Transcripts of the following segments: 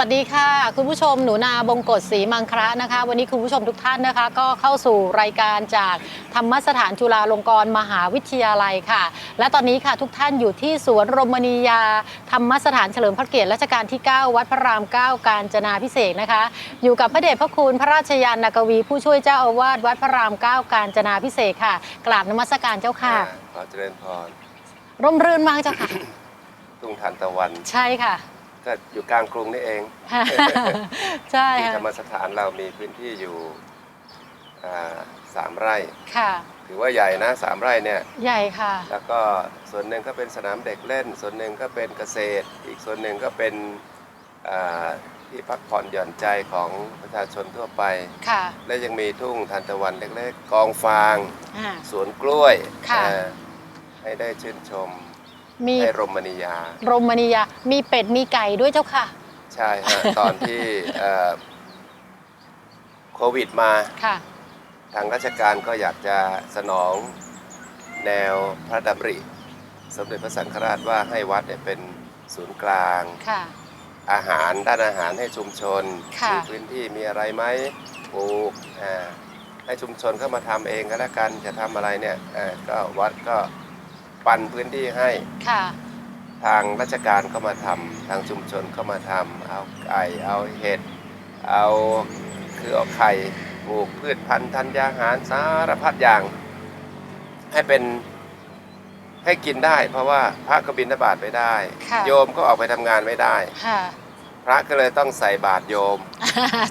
สวัสดีค่ะ คุณผู้ชมหนูนาบงกฎศรีมังคระนะคะ วันนี้คุณผู้ชมทุกท่านนะคะ ก็เข้าสู่รายการจากธรรมสถานจุฬาลงกรณ์มหาวิทยาลัยค่ะ และตอนนี้ค่ะทุกท่านอยู่ที่สวนรมณียา ธรรมสถานเฉลิมพระเกียรติรัชกาลที่ 9 วัดพระราม 9 กาญจนาพิเศษกนะคะ อยู่กับพระเดชพระคุณพระราชยานนากวี ผู้ช่วยเจ้าอาวาสวัดพระราม 9 กาญจนาพิเศษกค่ะ กราบนมัสการเจ้าค่ะอ่าขอเจริญพรร่มรื่นมากเจ้าค่ะ ทุ่งทานตะวันใช่ค่ะ ก็อยู่กลางกรุงนี่เองใช่ที่ค่ะธรรมสถานเรามีพื้นที่อยู่อ่าสามไร่ ค่ะ ถือว่าใหญ่นะสามไร่เนี่ย ใหญ่ค่ะ แล้วก็ส่วนหนึ่งก็เป็นสนามเด็กเล่น ส่วนหนึ่งก็เป็นเกษตร อีกส่วนหนึ่งก็เป็นอ่าที่พักผ่อนหย่อนใจของประชาชนทั่วไป ค่ะและยังมีทุ่งทานตะวันเล็กๆ กองฟาง อ่า สวนกล้วยค่ะอ่าให้ได้ชื่นชม มีให้รมณียารมณียามีเป็ดมีไก่ด้วยเจ้าค่ะ ใช่ฮะ ตอนที่เอ่อโควิดมา ค่ะ ทางราชการก็อยากจะสนองแนวพระดำริ สมเด็จพระสังฆราชว่าให้วัดเนี่ยเป็นศูนย์กลาง ค่ะ อาหารด้านอาหารให้ชุมชนค่ะ มีพื้นที่มีอะไรไหมปลูกอ่าให้ชุมชนเข้ามาทำเองก็แล้วกันจะทำอะไรเนี่ยเอ่อก็วัดก็ ปันพื้นที่ให้ค่ะ ทางราชการก็มาทำทางชุมชนก็มาทำเอาไก่เอาเห็ดเอาคือเอาไข่ปลูกพืชพันธุ์ธัญญาหารสารพัดอย่าง ให้เป็นให้กินได้ เพราะว่าพระก็บินทบาทไม่ได้ ค่ะ โยมก็ออกไปทำงานไม่ได้ ค่ะ พระก็เลยต้องใส่บาตรโยม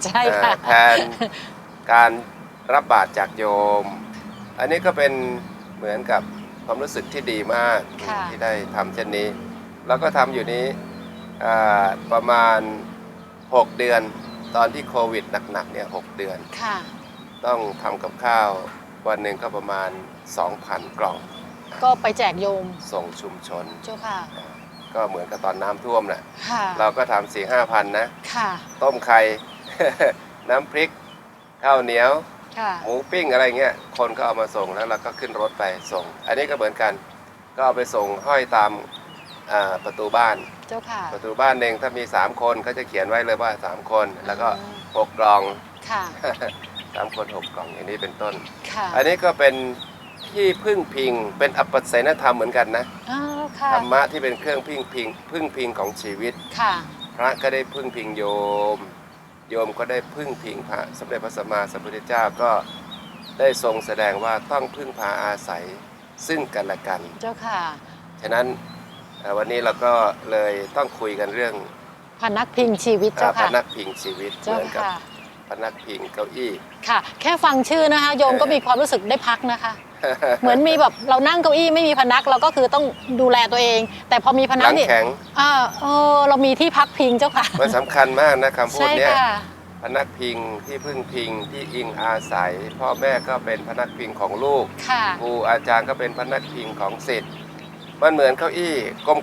ใช่ค่ะ เอ่อแทนการรับบาตรจากโยม อันนี้ก็เป็นเหมือนกับ ความรู้สึกที่ดีมากค่ะ ที่ได้ทำเช่นนี้ แล้วก็ทำอยู่นี้อ่าประมาณ 6 เดือน ตอนที่โควิดหนักๆเนี่ยหเดือน ค่ะ ต้องทำกับข้าววันหนึ่งก็ประมาณ 2,000 กล่องก็ไปแจกโยมส่งชุมชน เจ้าค่ะ ก็เหมือนกับตอนน้ำท่วมแหละค่ะ เราก็ทำสี่ห้าพันนะ ค่ะ ต้มไข่ น้ำพริก ข้าวเหนียว ค่ะ หมูปิ้งอะไรเงี้ยคนก็เอามาส่งแล้วเราก็ขึ้นรถไปส่ง อันนี้ก็เหมือนกัน ก็เอาไปส่งห้อยตามอ่าประตูบ้าน เจ้าค่ะ ประตูบ้านหนึ่งถ้ามี 3 คนก็จะเขียนไว้เลยว่า 3 คน แล้วก็อ๋6กล่อง ค่ะ 3 คน6กล่องอย่างนี้เป็นต้น ค่ะอันนี้ก็เป็นที่พึ่งพิงเป็นอัปเสนธรรมเหมือนกันนะอ้าวค่ะ ธรรมะที่เป็นเครื่องพึ่งพิงพึ่งพิงของชีวิต ค่ะ พระก็ได้พึ่งพิงโยม โยมก็ได้พึ่งพิงพระสมเด็จพระสัมมาสัมพุทธเจ้าก็ได้ทรงแสดงว่าต้องพึ่งพาอาศัยซึ่งกันและกัน เจ้าค่ะ ฉะนั้นเอ่อวันนี้เราก็เลยต้องคุยกันเรื่องพนักพิงชีวิตเอ่เจ้าอพค่ะนักพิงชีวิตเจ้าเหมือนกับค่ะพนักพิงเก้าอี้ ค่ะ แค่ฟังชื่อนะคะ โยมก็มีความรู้สึกได้พักนะคะ เหมือนมีแบบเรานั่งเก้าอี้ไม่มีพนักเราก็คือต้องดูแลตัวเอง แต่พอมีพหนัลักงเนี่ยแข็งอ่าเออเรามีที่พักพิงเจ้าค่ะมันสำคัญมากนะคำพูดใช่เนี้ยค่ะพนักพิงที่พึ่งพิงที่อิงอาศัย พ่อแม่ก็เป็นพนักพิงของลูกค่ะครูอาจารย์ก็เป็นพนักพิงของศิษย์มันเหมือนเก้าอี้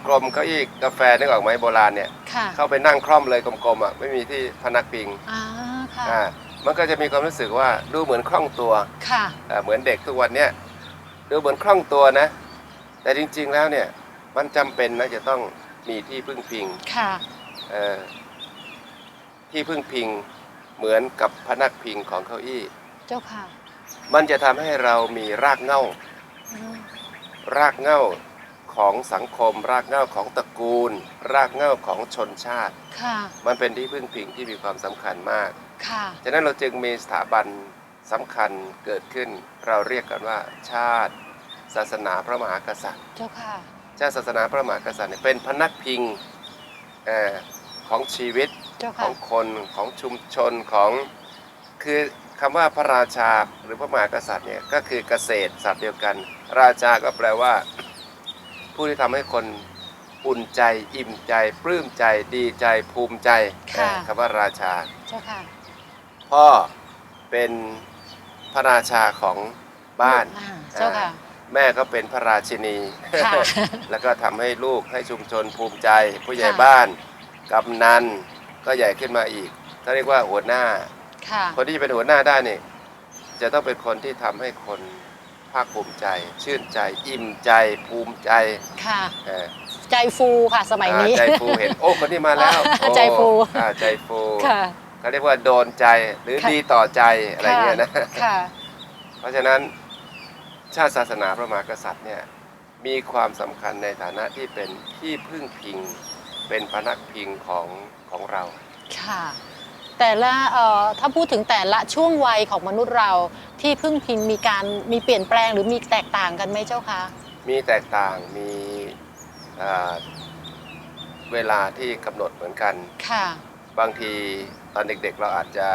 กลมๆเก้าอี้กาแฟนึกออกไหมโบราณเนี่ยค่ะเข้าไปนั่งคล่อมเลยกลมๆอะไม่มีที่พนักพิงอ่าค่ะอ่า มันก็จะมีความรู้สึกว่าดูเหมือนคล่องตัวค่ะอ่าเหมือนเด็กทุกวันเนี้ยดูเหมือนคล่องตัวนะ แต่จริง ๆแล้วเนี่ยมันจำเป็นนะจะต้องมีที่พึ่งพิงค่ะ เอ่อที่พึ่งพิงเหมือนกับพนักพิงของเก้าอี้ เจ้าค่ะมันจะทำให้เรามีรากเหง้า อืมรากเหง้าของสังคม รากเหง้าของตระกูล รากเหง้าของชนชาติ ค่ะ มันเป็นที่พึ่งพิงที่มีความสำคัญมาก ค่ะฉะนั้นเราจึงมีสถาบันสำคัญเกิดขึ้น เราเรียกกันว่า ชาติ ศาสนาพระมหากษัตริย์ เจ้าค่ะ ชาติศาสนาพระมหากษัตริย์เนี่ยเป็นพนักพิงเอ่อของชีวิต เจ้าขค่ะองคนของชุมชนของคือคำว่าพระราชาหรือพระมหากษัตริย์เนี่ยก็คือเกษตรสัตว์เดียวกัน ราชาก็แปลว่า ผู้ที่ทำให้คนอุ่นใจ อิ่มใจ ปลื้มใจ ดีใจภูมิใจค่ะ เอ่อคำว่าราชา เจ้าค่ะ พ่อเป็นพระราชาของบ้านอ่าเจ้าค่ะแม่ก็เป็นพระราชินี ค่ะ แล้วก็ทำให้ลูกให้ชุมชนภูมิใจ ผู้ใหญ่ค่ะ บ้านกำนันก็ใหญ่ขึ้นมาอีกเขาเรียกว่าหัวหน้า ค่ะ คนที่จะเป็นหัวหน้าได้เนี่ยจะต้องเป็นคนที่ทำให้คนภาคภูมิใจ ชื่นใจ อิ่มใจภูมิใจค่ะ เออใจฟูค่ะสมัยนี้ อ่าใจฟูเห็น โอ้คนที่มาแล้วโอ้ใจฟู อ่าใจฟู ค่ะ เขาเรียกว่าโดนใจหรือค่ะ ดีต่อใจอะไรเงี้ยนะ ค่ะ เพราะฉะนั้นชาติศาสนาพระมหากษัตริย์เนี่ยมีความสำคัญในฐานะที่เป็นที่พึ่งพิง เป็นพนักพิงของของเรา ค่ะ แต่ละเอ่อถ้าพูดถึงแต่ละช่วงวัยของมนุษย์เราที่พึ่งพิงมีการมีเปลี่ยนแปลงหรือมีแตกต่างกันไหมเจ้าคะ มีแตกต่างมีเอ่อเวลาที่กำหนดเหมือนกัน ค่ะ บางทีตอนเด็กๆ เราอาจจะ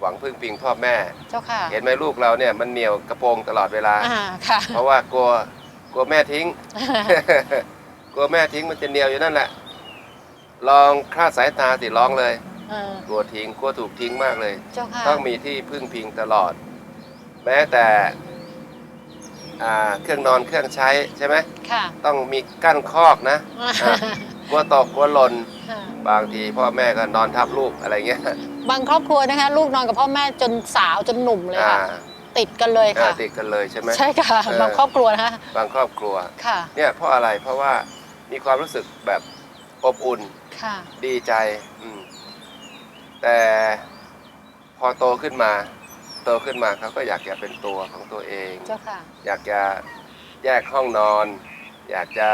หวังพึ่งพิงพ่อแม่ เจ้าค่ะเห็นไหมลูกเราเนี่ยมันเหนียวกระโปรงตลอดเวลา อ่าค่ะเพราะว่ากลัวกลัวแม่ทิ้ง กลัวแม่ทิ้งมันจะเหนียวอยู่นั่นแหละ ลองคลาดสายตาสิร้องเลย เออกลัวทิ้งกลัวถูกทิ้งมากเลย เจ้าค่ะต้องมีที่พึ่งพิงตลอด แม้แต่อ่าเครื่องนอนเครื่องใช้ใช่ไหมค่ะต้องมีกั้นคอกนะอะกลัวตกกลัวหล่นค่ะ บางทีพ่อแม่ก็นอนทับลูกอะไรเงี้ยบางครอบครัวนะคะ ลูกนอนกับพ่อแม่จนสาวจนหนุ่มเลยอ่าค่ะ ติดกันเลยอ่าค่ะ ติดกันเลยใช่ไหม ใช่ค่ะเออ บางครอบครัวนะคะบางครอบครัว ค่ะเนี่ยเพราะอะไรเพราะว่ามีความรู้สึกแบบอบอุ่นค่ะ ดีใจอืมแต่พอโตขึ้นมา โตขึ้นมาเขาก็อยากจะเป็นตัวของตัวเอง เจ้าค่ะ อยากจะแยกห้องนอน อยากจะ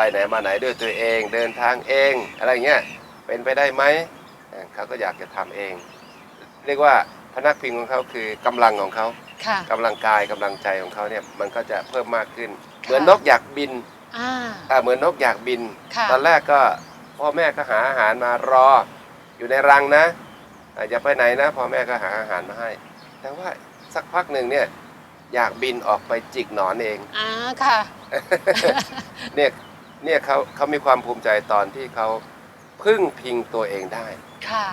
ไปไหนมาไหนด้วยตัวเองเดินทางเองอะไรเงี้ยเป็นไปได้ไหมเออเขาก็อยากจะทำเอง เรียกว่าพนักพิงของเขาคือกำลังของเขาค่ะกำลังกายกำลังใจของเขาเนี่ยมันก็จะเพิ่มมากขึ้นค่ะเหมือนนกอยากบินอ่าอ่าเหมือนนกอยากบินค่ะตอนแรกก็พ่อแม่ก็หาอาหารมารอ อยู่ในรังนะอ่าอย่าไปไหนนะพ่อแม่ก็หาอาหารมาให้ แต่ว่าสักพักหนึ่งเนี่ยอยากบินออกไปจิกหนอนเองอ่าค่ะ เนี่ย เนี่ยเขาเขามีความภูมิใจตอนที่เขาพึ่งพิงตัวเองได้ ค่ะ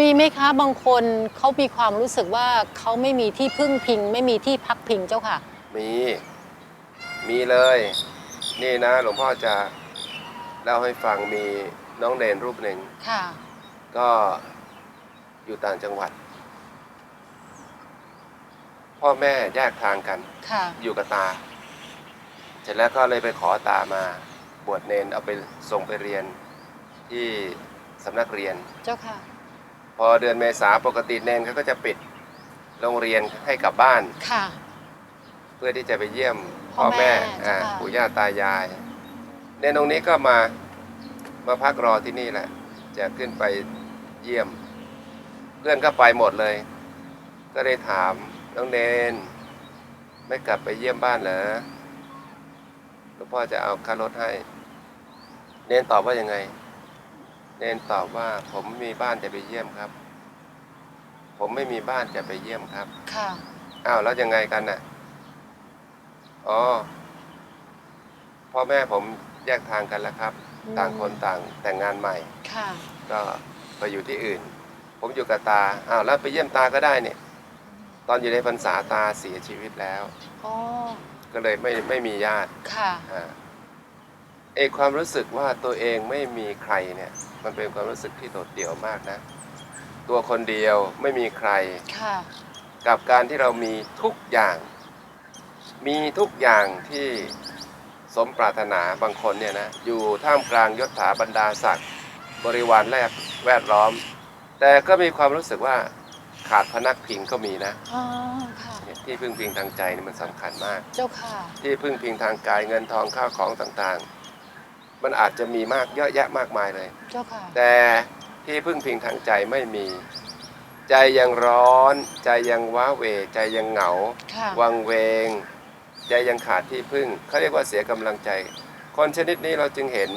มีไหมคะบางคนเขามีความรู้สึกว่าเขาไม่มีที่พึ่งพิง ไม่มีที่พักพิงเจ้าค่ะ มี มีเลย นี่นะ หลวงพ่อจะเล่าให้ฟังมีน้องเนนรูปหนึ่งค่ะ ก็อยู่ต่างจังหวัด พ่อแม่แยกทางกัน ค่ะ อยู่กับตา เสร็จแล้วก็เลยไปขอตามาบ วชเนนเอาไปส่งไปเรียนที่สำนักเรียน เจ้าค่ะ พอเดือนเมษาปกติเนนเขาก็จะปิดโรงเรียนให้กลับบ้าน ค่ะ เพื่อที่จะไปเยี่ยมพ่พ่ออแม่แม่อ่าเจ้าค่ะ ปู่ย่าตายาย เนนตรงนี้ก็มามาพักรอที่นี่แหละ จะขึ้นไปเยี่ยม เพื่อนก็ไปหมดเลย ก็เลยถามน้องเนน ไม่กลับไปเยี่ยมบ้านเหรอหลวงพ่อจะเอาค่ารถให้ เนนตอบว่ายังไง เนนตอบว่าผมไม่มีบ้านจะไปเยี่ยมครับ ผมไม่มีบ้านจะไปเยี่ยมครับ ค่ะ อ้าวแล้วยังไงกันน่ะ อ๋อ พ่อแม่ผมแยกทางกันแล้วครับ อืม ต่างคนต่างแต่งงานใหม่ ค่ะ ก็ไปอยู่ที่อื่น ผมอยู่กับตา อ้าวแล้วไปเยี่ยมตาก็ได้เนี่ย ตอนอยู่ในพรรษาตาเสียชีวิตแล้ว อ๋อ ก็เลยไม่ไม่มีญาติค่ะ อ่า เอกความรู้สึกว่าตัวเองไม่มีใครเนี่ย มันเป็นความรู้สึกที่โดดเดี่ยวมากนะ ตัวคนเดียวไม่มีใคร ค่ะ กับการที่เรามีทุกอย่าง มีทุกอย่างที่สมปรารถนาบางคนเนี่ยนะ อยู่ท่ามกลางยศถาบรรดาศักดิ์บริวารแรกแวดล้อม แต่ก็มีความรู้สึกว่าขาดพนักพิงก็มีนะอ๋อ ค่ะ เนี่ยที่พึ่งพิงทางใจนี่มันสำคัญมาก เจ้าค่ะ ที่พึ่งพิงทางกายเงินทองข้าวของต่างๆ มันอาจจะมีมากเยอะแยะมากมายเลย เจ้าค่ะ แต่ที่พึ่งพิงทางใจไม่มี ใจยังร้อน ใจยังว้าเหวใจยังเหงา ค่ะ วังเวง ใจยังขาดที่พึ่ง เขาเรียกว่าเสียกำลังใจ คนชนิดนี้เราจึงเห็น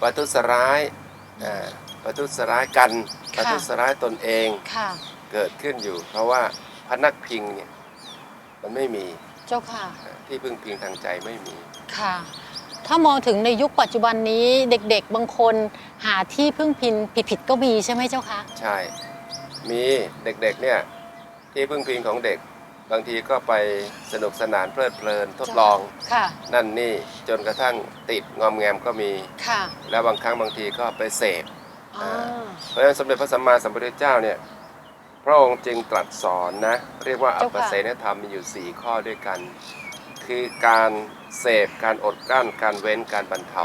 ประทุษร้ายอ่าประทุษร้ายกันประทุษร้ายตนเองค่ะ เกิดขึ้นอยู่ เพราะว่าพนักพิงเนี่ยมันไม่มีเจ้าค่ะที่พึ่งพิงทางใจไม่มี ค่ะ ถ้ามองถึงในยุคปัจจุบันนี้เด็ก ๆ บางคนหาที่พึ่งพิงผิดๆก็มีใช่ไหมเจ้าคะ ใช่ มีเด็กๆเนี่ยที่พึ่งพิงของเด็ก บางทีก็ไปสนุกสนานเพลิดเพลินทดลองค่ะ นั่นนี่จนกระทั่งติดงอมแงมก็มี ค่ะแล้วบางครั้งบางทีก็ไปเสพ อ่า เพราะฉะนั้นสมเด็จพระสัมมาสัมพุทธเจ้าเนี่ยพระองค์จึงตรัสสอนนะ เรียกว่าอัปเสนธรรมมีอยู่ 4 ข้อด้วยกัน คคือการเสพการอดกลั้น การเว้นการบรรเทา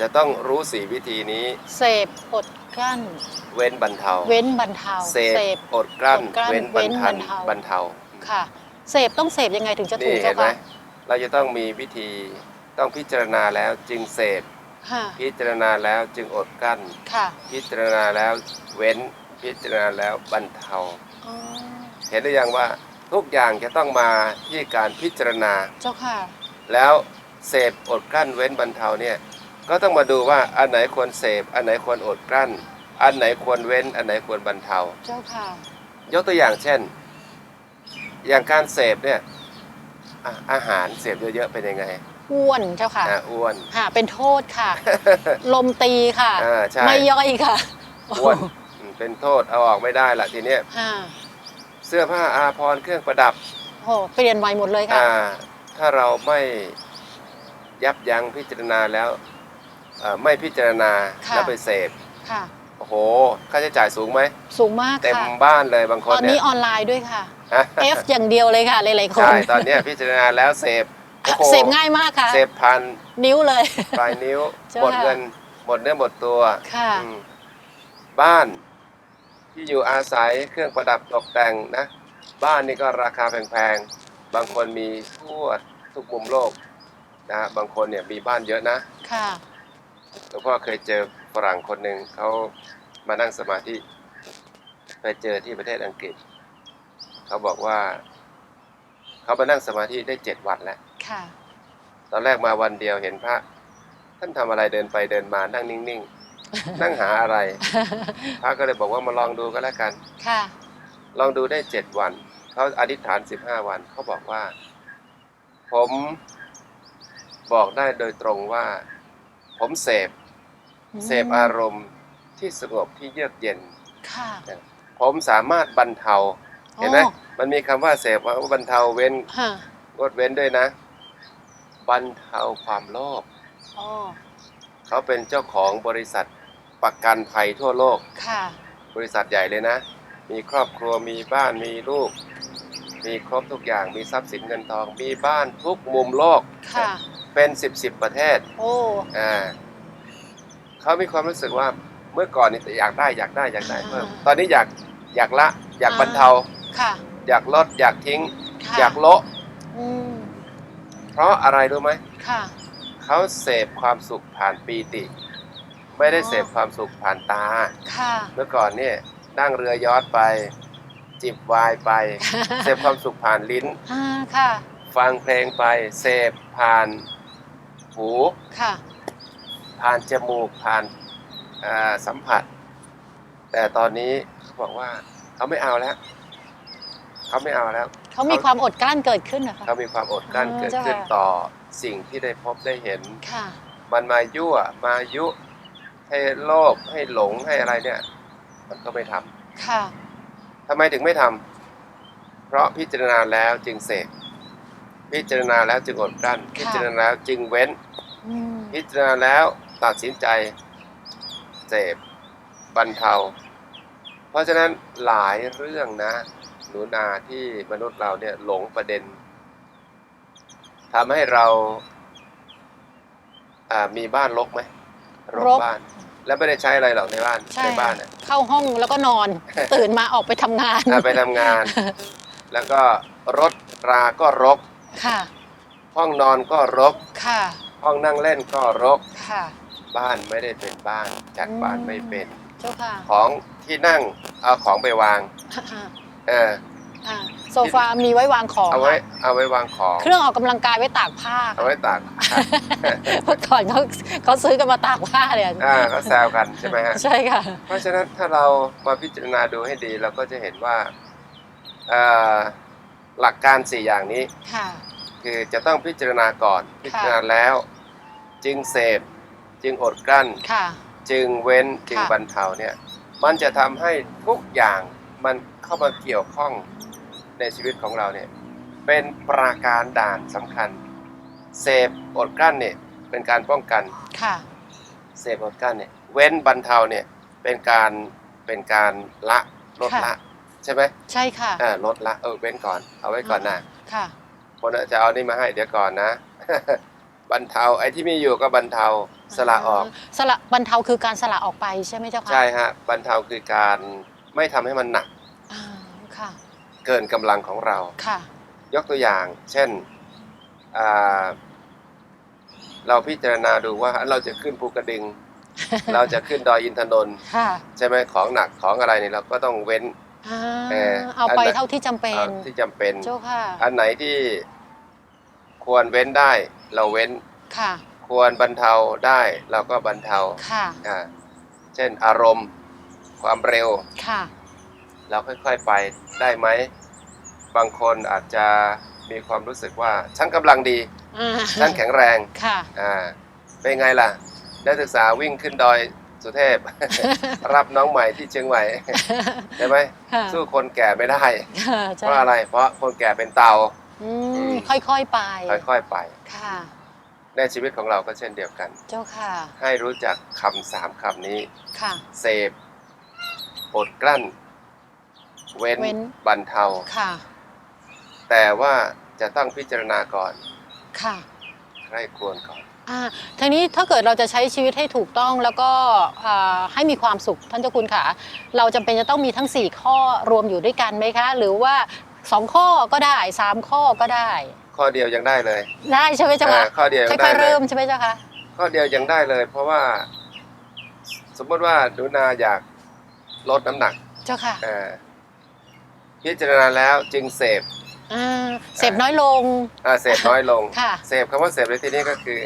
จะต้องรู้สีวิธีนี้ เสพอดกลั้น เว้นบรรเทา เว้นบรรเทาเสพอดกลั้นอดกลั้นเว้นบรรทันเว้นบรรเทาบรรเทาค่ะ เสพต้องเสพยังไงถึงจะถูนี่กเห็เจ้านไหมค่ะเราจะต้องมีวิธีต้องพิจารณาแล้วจึงเสพค่ะพิจารณาแล้วจึงอดกลั้นค่ะพิจารณาแล้วเว้น พิจารณาแล้วบรรเทาอ๋อเห็นหรือยังว่า ทุกอย่างจะต้องมาที่การพิจารณา เจ้าค่ะ แล้วเสพอดกลั้นเว้นบรรเทาเนี่ยก็ต้องมาดูว่าอันไหนควรเสพอันไหนควรอดกลั้น อันไหนควรเว้น อันไหนควรบรรเทา เจ้าค่ะ ยกตัวอย่างเช่น อย่างการเสพเนี่ยอะอาหารเสพเยอะๆเป็นยังไงอ้วนเจ้าค่ะอะอ้วน ค่ะเป็นโทษค่ะ ลมตีค่ะ อ่าใช่ ไม่ย่อยค่ะอ้วนอืมเป็นโทษเอาออกไม่ได้ละทีเนี้ย ค่ะ เสื้อผ้าอาภรณ์เครื่องประดับโอ้เปลี่ยนใหม่หมดเลยค่ะ อ่าถ้าเราไม่ยับยั้งพิจารณาแล้วเอ่อไม่พิจารณาค่ะ แล้วไปเสพค่ะ โอ้โหค่าใช้จ่ายสูงไหมสูงมากเต็มค่ะ บ้านเลยบางคตนอนเนี่นี้ย ออนไลน์ด้วยค่ะฮะ F อย่างเดียวเลยค่ะ หลายๆคนใช่ตอนเนี้ยพิจารณาแล้วเสพโอ้โหเสพง่ายมากค่ะ เสพพันนิ้วเลย ปลายนิ้วเจ้าหมดค่ะเงินหมดเนื้อหมดตัวค่ะ อืมบ้าน ที่อยู่อาศัยเครื่องประดับตกแต่งนะ บ้านนี่ก็ราคาแพงๆ บางคนมีทั่วทุกมุมโลกนะบางคนเนี่ยมีบ้านเยอะนะค่ะหลวงพ่อเคยเจอฝรั่งคนหนึ่งเขามานั่งสมาธิไปเจอที่ประเทศอังกฤษ เขาบอกว่า เขามานั่งสมาธิได้เจ็ดวันแล้วค่ะ ตอนแรกมาวันเดียวเห็นพระ ท่านทำอะไรเดินไปเดินมานั่งนิ่งๆ นั่งหาอะไร พระก็เลยบอกว่ามาลองดูก็แล้วกัน ค่ะ ลองดูได้เจ็ดวัน เขาอธิษฐานสิบห้าวัน เขาบอกว่า ผมบอกได้โดยตรงว่า ผมเสพ เสพอารมณ์ที่สงบที่เยือกเย็น ค่ะ ผมสามารถบรรเทา เห็นไหมอ๋อมันมีคำว่าเสพว่าบรรเทาเว้นค่ะงดเว้นด้วยนะ บรรเทาความโลภอ๋อเขาเป็นเจ้าของบริษัท ประกันภัยทั่วโลก ค่ะ บริษัทใหญ่เลยนะ มีครอบครัวมีบ้านมีลูก มีครบทุกอย่างมีทรัพย์สินเงินทอง มีบ้านทุกมุมโลก ค่ะ เป็นสิบสิบประเทศโอ้ อ่าเขามีความรู้สึกว่าเมื่อก่อนนี่อยากได้อยากได้อยากได้เพิ่มตอนนี้อยากอยากละอยากบรรเทา ค่ะ อยากลดอยากทิ้ง ค่ะอยากโละอืมเพราะอะไรรู้ไหมค่ะ เขาเสพความสุขผ่านปีติ ไม่ได้เสพความสุขผ่านตา ค่ะ เมื่อก่อนเนี่ยนั่งเรือยอทไป จิบไวน์ไป เสพความสุขผ่านลิ้น อ่า ค่ะ ฟังเพลงไป เสพผ่านหู ค่ะ ผ่านจมูกผ่านอ่าสัมผัส แต่ตอนนี้เขาบอกว่าเขาไม่เอาแล้วเขาไม่เอาแล้ว เขามีความอดกลั้นเกิดขึ้นนะคะ เขามีความอดกลั้นอ๋อเกิดเจ้าขึ้นค่ะ ต่อสิ่งที่ได้พบได้เห็น ค่ะ มันมายั่วมายุ ให้โลภให้หลงให้อะไรเนี่ย มันก็ไม่ทำค่ะทำไมถึงไม่ทำเพราะพิจารณาแล้วจึงเสกพิจารณาแล้วจึงอดกลั้นค่ะพิจารณาแล้วจึงเว้นอืมพิจารณาแล้วตัดสินใจเสพบรรเทา เพราะฉะนั้นหลายเรื่องนะ หนูนาที่มนุษย์เราเนี่ยหลงประเด็นทำให้เราอ่ามีบ้านรกไหมรกบ้าน แล้วไม่ได้ใช้อะไรหรอกในบ้านใช่ ในบ้านค่ะน่ะ เข้าห้องแล้วก็นอน ตื่นมาออกไปทำงานอ่าไปทำงาน แล้วก็รถราก็รก ค่ะ ห้องนอนก็รก ค่ะ ห้องนั่งเล่นก็รก ค่ะ บ้านไม่ได้เป็นบ้าน จัดบ้านไม่เป็น เจ้าค่ะของที่นั่งเอาของไปวางอ่าเออ อ่าโซฟามีไว้วางของ เอาไว้ค่ะเอาไว้วางของเครื่องออกกำลังกายไว้ตากผ้าเอาไว้ตากเมื่อก่อนเขาเขาซื้อกันมาตากผ้าเนี่ยอ่าก็แซวกันใช่ไหมฮะ ใช่ค่ะ เพราะฉะนั้นถ้าเรามาพิจารณาดูให้ดีเราก็จะเห็นว่าเอ่อหลักการสี่อย่างนี้ค่ะ คือจะต้องพิจารณาก่อน พิจารณาแล้ว จึงเสพจึงอดกลั้น ค่ะ จึงเว้นจึงค่ะบรรเทาเนี่ย มันจะทำให้ทุกอย่างมันเข้ามาเกี่ยวข้อง ในชีวิตของเราเนี่ยเป็นปราการด่านสำคัญ เสพอดกลั้นเนี่ยเป็นการป้องกันค่ะเสพอดกลั้นเนี่ยเว้นบรรเทาเนี่ยเป็นการเป็นการละลดค่ะละใช่ไหมใช่ค่ะอ่าลดละเออเว้นก่อนเอาไว้ก่อนนะค่ะเพคนอาจจะเอานี่มาให้เดี๋ยวก่อนนะบรรเทาไอ้ที่มีอยู่ก็บรรเทาสละออกสละบรรเทาคือการสละออกไปใช่ไหมเจ้าคะใช่ฮะบรรเทาคือการไม่ทำให้มันหนักอ่าค่ะ เกินกำลังของเรา ค่ะ ยกตัวอย่าง เช่นอ่าเราพิจารณาดูว่าเราจะขึ้นภูกระดึง เราจะขึ้นดอยอินทนนท์ค่ะใช่ไหมของหนักของอะไรเนี่ยเราก็ต้องเว้น อ่าเอ่อเอาไปอันไหน เท่าที่จำเป็นเอาที่จำเป็น เจ้าค่ะ อันไหนที่ควรเว้นได้ เราเว้นค่ะ ควรบรรเทาได้ เราก็บรรเทาค่ะ อ่าเช่นอารมณ์ ความเร็ว ค่ะ เราค่อยๆไปได้ไหม บางคนอาจจะมีความรู้สึกว่าฉันกำลังดีอ่าฉันแข็งแรงค่ะ อ่าเป็นไงล่ะ นักศึกษาวิ่งขึ้นดอยสุเทพ รับน้องใหม่ที่เชียงใหม่ ใช่ไหมค่ะสู้คนแก่ไม่ได้ ค่ะเพใช่ราะอะไร เพราะคนแก่เป็นเตา อืมค่อยๆไป ค่อยๆไป ค่ะ ในชีวิตของเราก็เช่นเดียวกัน เจ้าค่ะ ให้รู้จักคำสามคำนี้ ค่ะ เสพอดกลั้น เว้นเว้น บรรเทา ค่ะ แต่ว่าจะต้องพิจารณาก่อนค่ะใครควรก่อน อ่าทีนี้ถ้าเกิดเราจะใช้ชีวิตให้ถูกต้องแล้วก็อ่าให้มีความสุขท่านเจ้าคุณค่ะ เราจำเป็นจะต้องมีทั้ง 4 ข้อรวมอยู่ด้วยกันไหมคะ หรือว่า 2 ข้อก็ได้ 3 ข้อก็ได้ ข้อเดียวยังได้เลยได้ใช่ไหมเจ้าอ่าคะข้อเดียวยังค่ได้อยๆเลยเริ่มใช่ไหมเจ้าคะ ข้อเดียวยังได้เลย เพราะว่าสมมติว่าหนูนาอยากลดน้ำหนัก เจ้าค่ะอ่า พิจารณาแล้วจึงเสพอ่าเสพน้อยลง อ่าเสพน้อยลง ค่ะ เสพคำว่าเสพในที่นี้ก็คือ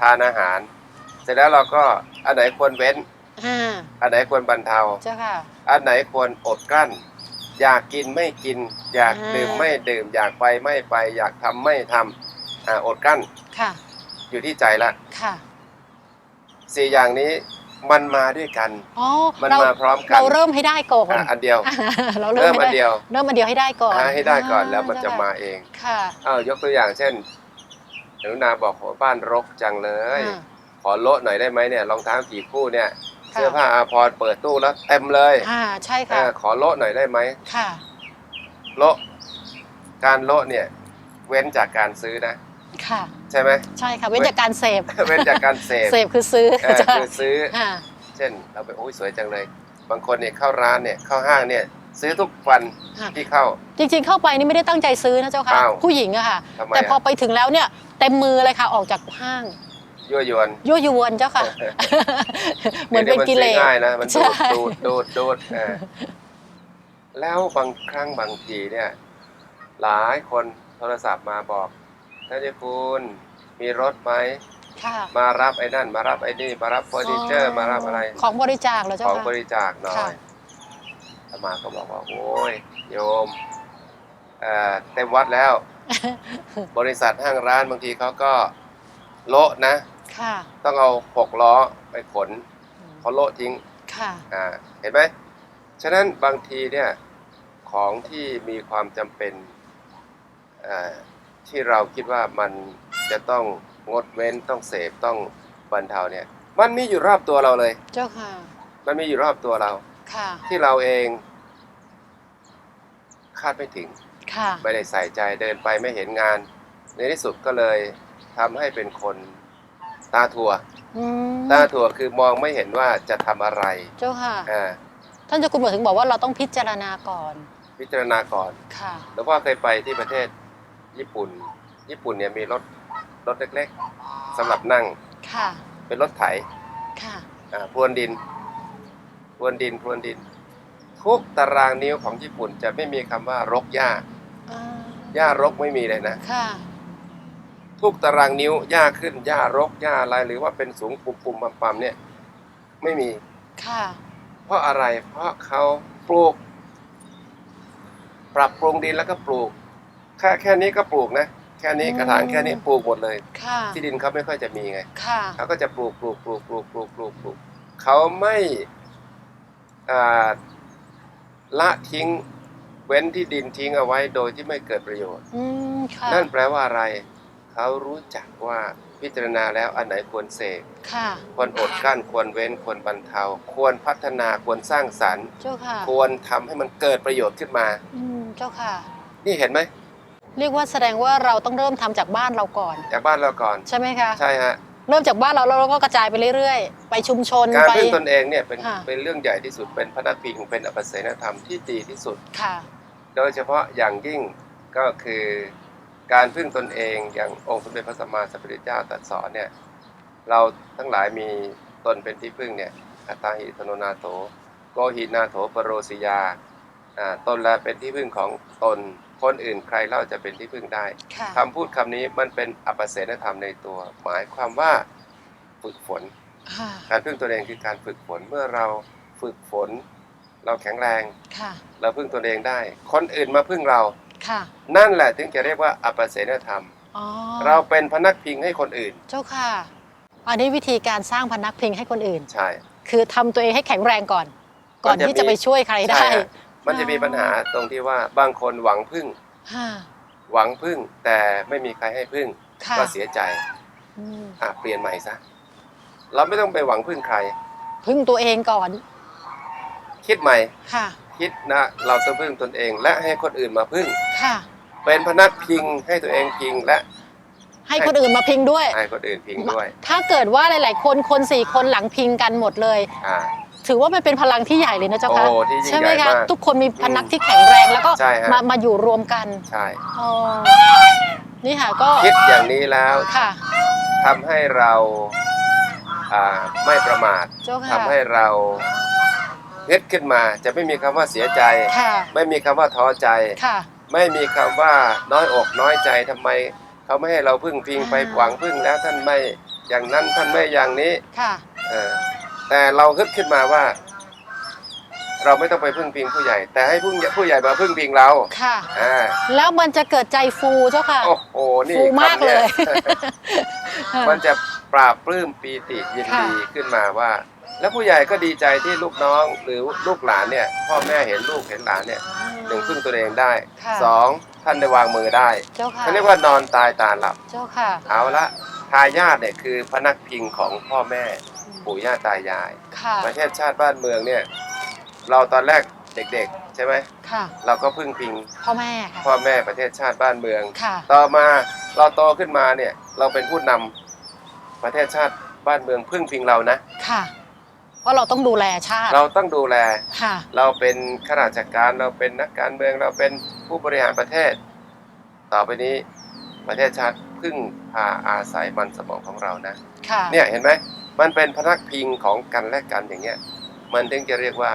ทานอาหาร เสร็จแล้วเราก็อันไหนควรเว้น อ่าอันไหนควรบรรเทา เจ้าค่ะ อันไหนควรอดกลั้น อยากกินไม่กิน อยากอ่าดื่มไม่ดื่ม อยากไปไม่ไป อยากทำไม่ทำอ่าอดกลั้นค่ะ อยู่ที่ใจละค่ะ สี่อย่างนี้ มันมาด้วยกัน อ๋อมันเรามาพร้อมกันเราเริ่มให้ได้ก่อนอะอันเดียว เราเริ่เริ่มมอันให้เดีได้ยวเริ่มอันเดียวให้ได้ก่อนอ่าให้ได้ก่อนแล้วมันอ่จะมาเองค่ะอ้าวยกตัวอย่างเช่นหนูนาบอกโหบ้านรกจังเลย อ่า ขอโละหน่อยได้ไหมเนี่ยรองเท้ากี่คู่เนี่ย ค่ะ เสื้อผ้าอาภรณ์เปิดตู้แล้วเต็มเลยอ่าใช่เอค่ะอขอโละหน่อยได้ไหมค่ะ โละการโละเนี่ย เว้นจากการซื้อนะ ค่ะ ใช่ไหมใช่ค่ะเว้นจากการเสพเว้นจากการเสพเสพคือซื้อเออจ้ะคือซื้ออ่าเช่นเราไปโอ้ยสวยจังเลย บางคนเนี่ยเข้าร้านเนี่ยเข้าห้างเนี่ยซื้อทุกวันอ่าที่เข้า จริง ๆ เข้าไปนี่ไม่ได้ตั้งใจซื้อนะเจ้าค่ะอ้าวผู้หญิงอะค่ะทำไมแต่พออะไปถึงแล้วเนี่ยเต็มมือเลยค่ะออกจากห้างยั่วยวนยั่วยวนเจ้าค่ะ เหมือนเป็นกิเลดี๋ยวสมัซื้อง่ายนะมันใช่ดูดดูดดูดดูดเออแล้วบางครั้งบางทีเนี่ย หลายคนโทรศัพท์มาบอก ท่านเจ้าคุณมีรถไหมค่ะมารับไอ้นั่น มารับไอ้นี่ มารับเฟอร์นิเจอร์มารับอะไร ของบริจาคเหรอเจ้าของค่ะ บริจาคหน่อค่ะ ยอาตมาก็บอกว่าโอ้ยโยมเอ่อเต็มวัดแล้ว บริษัทห้างร้านบางทีเขาก็โละนะ ค่ะต้องเอาหกล้อไปขนเขาโละทิ้ง ค่ะ อ่าเห็นไหม ฉะนั้นบางทีเนี่ยของที่มีความจำเป็นอ่า ที่เราคิดว่ามันจะต้องงดเว้นต้องเสพต้องบรรเทาเนี่ย มันมีอยู่รอบตัวเราเลย เจ้าค่ะ มันมีอยู่รอบตัวเรา ค่ะ ที่เราเองคาดไม่ถึง ค่ะ ไม่ได้ใส่ใจเดินไปไม่เห็นงาน ในที่สุดก็เลยทำให้เป็นคนตาถั่ว อืมตาถั่วคือมองไม่เห็นว่าจะทำอะไรเจ้าค่ะ อ่าท่านเจ้าคุณบอกถึงบอกว่าเราต้องพิจารณาก่อน พิจารณาก่อน ค่ะหลวงพ่อเคยไปที่ประเทศ ญี่ปุ่น ญี่ปุ่นเนี่ยมีรถรถเล็กๆสำหรับนั่งค่ะ เป็นรถไถค่ะ อ่าพรวนดิน พรวนดินพรวนดิน ทุกตารางนิ้วของญี่ปุ่นจะไม่มีคำว่ารกหญ้าอ่า หญ้ารกไม่มีเลยนะ ค่ะ ทุกตารางนิ้วหญ้าขึ้นหญ้ารกหญ้าอะไรหรือว่าเป็นสูงปุ่มปุ่มๆปั๊มๆเนี่ยไม่มี ค่ะ เพราะอะไร เพราะเขาปลูก ปรับปรุงดินแล้วก็ปลูก แค่แค่นี้ก็ปลูกนะ แค่นี้กระถางแค่นี้ปลูกหมดเลย ค่ะ ที่ดินเขาไม่ค่อยจะมีไงค่ะ เขาก็จะปลูกปลูกปลูกปลูกปลูกปลูกปลูกเขาไม่อ่าละทิ้งเว้นที่ดินทิ้งเอาไว้โดยที่ไม่เกิดประโยชน์ อืม ค่ะ นั่นแปลว่าอะไร เขารู้จักว่าพิจารณาแล้วอันไหนควรเสกค่ะ ควรอดกั้นควรเว้นควรบรรเทา ควรพัฒนาควรสร้างสรรค์ เจ้าค่ะ ควรทำให้มันเกิดประโยชน์ขึ้นมา อืม เจ้าค่ะ นี่เห็นไหม เรียกว่าแสดงว่าเราต้องเริ่มทำจากบ้านเราก่อน จากบ้านเราก่อน ใช่ไหมคะ ใช่ฮะ เริ่มจากบ้านเราแล้วเราก็กระจายไปเรื่อยๆ ไปชุมชนการไป พึ่งตนเองเนี่ยเป็นค่ะ เป็นเรื่องใหญ่ที่สุดเป็นพนักพิงเป็นอภิเษนธรรมที่ดีที่สุด ค่ะ โดยเฉพาะอย่างยิ่งก็คือการพึ่งตนเองอย่างองค์สมเด็จพระสัมมาสัมพุทธเจ้าตรัสสอนเนี่ยเราทั้งหลายมีตนเป็นที่พึ่งเนี่ยอัตตาหิตโนนาโถโกหินาโถปรโรสิยาอ่าตนละเป็นที่พึ่งของตน คนอื่นใครเล่าจะเป็นที่พึ่งได้ค่ะคำพูดคำนี้มันเป็นอภิเษนธรรมในตัว หมายความว่าฝึกฝนค่ะการพึ่งตนเองคือการฝึกฝนเมื่อเราฝึกฝน เราแข็งแรงค่ะเราพึ่งตนเองได้ คนอื่นมาพึ่งเราค่ะนั่นแหละถึงจะเรียกว่าอภิเษนธรรมอ๋อเราเป็นพนักพิงให้คนอื่น เจ้าค่ะ อันนี้วิธีการสร้างพนักพิงให้คนอื่น ใช่ คือทำตัวเองให้แข็งแรงก่อน ก่อนมันจะที่จะมีไปช่วยใครได้ใช่ฮะ มันจะมีปัญหาตรงที่ว่าบางคนหวังพึ่ง ค่ะ หวังพึ่งแต่ไม่มีใครให้พึ่งค่ะ ก็เสียใจอืมอะเปลี่ยนใหม่ซะเราไม่ต้องไปหวังพึ่งใคร พึ่งตัวเองก่อน คิดใหม่ ค่ะ คิดนะ เราต้องพึ่งตนเอง และให้คนอื่นมาพึ่ง ค่ะ เป็นพนักพิงให้ตัวเองพิงและให้คนอื่นมาพิงด้วย ให้คนอื่นพิงด้วยถ้าเกิดว่าหลาย ๆ คนคนสี่คนหลังพิงกันหมดเลย อ่า ถือว่ามันเป็นพลังที่ใหญ่เลยนะเจ้าคะโอ้ที่ยิ่งใช่ไหมใหญ่คะมากทุกคนมีพนักที่แข็งแรงแล้วก็ใช่ฮะ มามาอยู่รวมกันใช่ อ๋อนี่ค่ะก็คิดอย่างนี้แล้วค่ะ ทำให้เราอ่าไม่ประมาทเจ้าทำค่ะให้เราฮึดขึ้นมา จะไม่มีคำว่าเสียใจ ค่ะไม่มีคำว่าท้อใจ ค่ะ ไม่มีคำว่าน้อยอกน้อยใจทำไม เขาไม่ให้เราพึ่งพิงอ่าไปหวังพึ่งแล้วท่านไม่อย่างนั้นท่านไม่อย่างนี้ค่ะ เออ แต่เราฮึดขึ้นมาว่า เราไม่ต้องไปพึ่งพิงผู้ใหญ่ แต่ให้ผู้ใหญ่ผู้ใหญ่มาพึ่งพิงเราค่ะ อ่าแล้วมันจะเกิดใจฟูเจ้าค่ะ โอ้โหนี่ฟูมากคำนี่เลยมันจะปราบปลื้มปีติยินค่ะ ดีขึ้นมาว่า แล้วผู้ใหญ่ก็ดีใจที่ลูกน้องหรือลูกหลานเนี่ย พ่อแม่เห็นลูกเห็นหลานเนี่ยหนึ่งพึ่งตัวเองได้ค่ะ สองท่านได้วางมือได้เจ้าค่ะเขาเรียกว่านอนตายตาหลับ เจ้าค่ะ เอาละทายาทเนี่ยคือพนักพิงของพ่อแม่ ปู่ย่าตายาย ค่ะ ประเทศชาติบ้านเมืองเนี่ย เราตอนแรกเด็กๆ ใช่ไหมค่ะ เราก็พึ่งพิงพ่อแม่ค่ะ พ่อแม่ประเทศชาติบ้านเมือง ค่ะ ต่อมาเราโตขึ้นมาเนี่ยเราเป็นผู้นำประเทศชาติบ้านเมืองพึ่งพิงเรานะ ค่ะ เพราะเราต้องดูแลชาติ เราต้องดูแล ค่ะ เราเป็นข้าราชการเราเป็นนักการเมืองเราเป็นผู้บริหารประเทศ ต่อไปนี้ประเทศชาติพึ่งพาอาศัยมันสมองของเรานะ ค่ะ เนี่ยเห็นไหม มันเป็นพนักพิงของกันและกันอย่างเงี้ย มันถึงจะเรียกว่า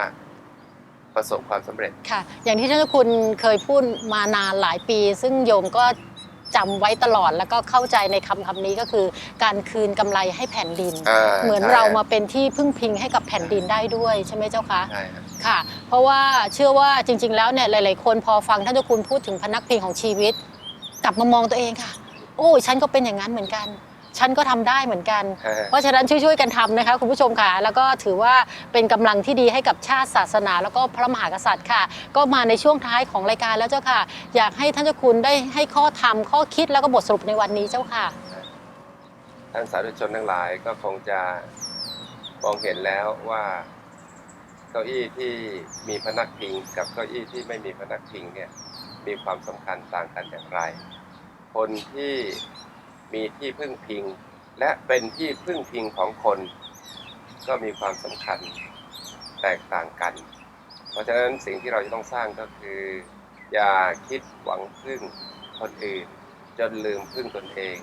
ประสบความสำเร็จค่ะ อย่างที่ท่านเจ้าคุณเคยพูดมานานหลายปี ซึ่งโยมก็จำไว้ตลอดแล้วก็เข้าใจในคำคำนี้ก็คือ การคืนกำไรให้แผ่นดินอ่าเหมือนใช่เรามาเป็นที่พึ่งพิงให้กับแผ่นดินได้ด้วยใช่ไหมเจ้าคะใช่ครับค่ะ เพราะว่าเชื่อว่าจริง ๆ แล้วเนี่ยหลาย ๆ คนพอฟังท่านเจ้าคุณพูดถึงพนักพิงของชีวิต กลับมามองตัวเองค่ะ โอ้ยฉันก็เป็นอย่างนั้นเหมือนกัน ฉันก็ทำได้เหมือนกันเพราะฉะนั้นช่วยๆกันทำนะคะคุณผู้ชมค่ะ แล้วก็ถือว่าเป็นกำลังที่ดีให้กับชาติศาสนา แล้วก็พระมหากษัตริย์ค่ะ ก็มาในช่วงท้ายของรายการแล้วเจ้าค่ะ อยากให้ท่านเจ้าคุณได้ให้ข้อธรรมข้อคิดแล้วก็บทสรุปในวันนี้เจ้าค่ะ ท่านสาธุชนทั้งหลายก็คงจะมองเห็นแล้วว่าเก้าอี้ที่มีพนักพิงกับเก้าอี้ที่ไม่มีพนักพิงเนี่ยมีความสำคัญต่างกันอย่างไร คนที่ มีที่พึ่งพิง และเป็นที่พึ่งพิงของคน ก็มีความสำคัญแตกต่างกัน เพราะฉะนั้นสิ่งที่เราจะต้องสร้างก็คือ อย่าคิดหวังพึ่งคนอื่น จนลืมพึ่งตนเอง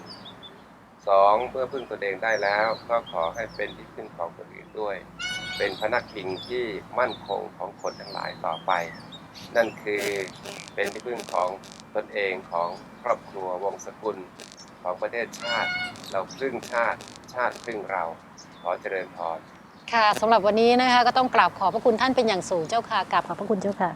สองเมื่อพึ่งตนเองได้แล้ว ก็ขอให้เป็นที่พึ่งของคนอื่นด้วย เป็นพนักพิงที่มั่นคงของคนทั้งหลายต่อไป นั่นคือเป็นที่พึ่งของตนเองของครอบครัววงศกุล ของประเทศชาติ เราพึ่งชาติชาติพึ่งเราขอเจริญพรค่ะสำหรับวันนี้นะคะก็ต้องกราบขอบพระคุณท่านเป็นอย่างสูงเจ้าค่ะกราบขอบพระคุณเจ้าค่ะ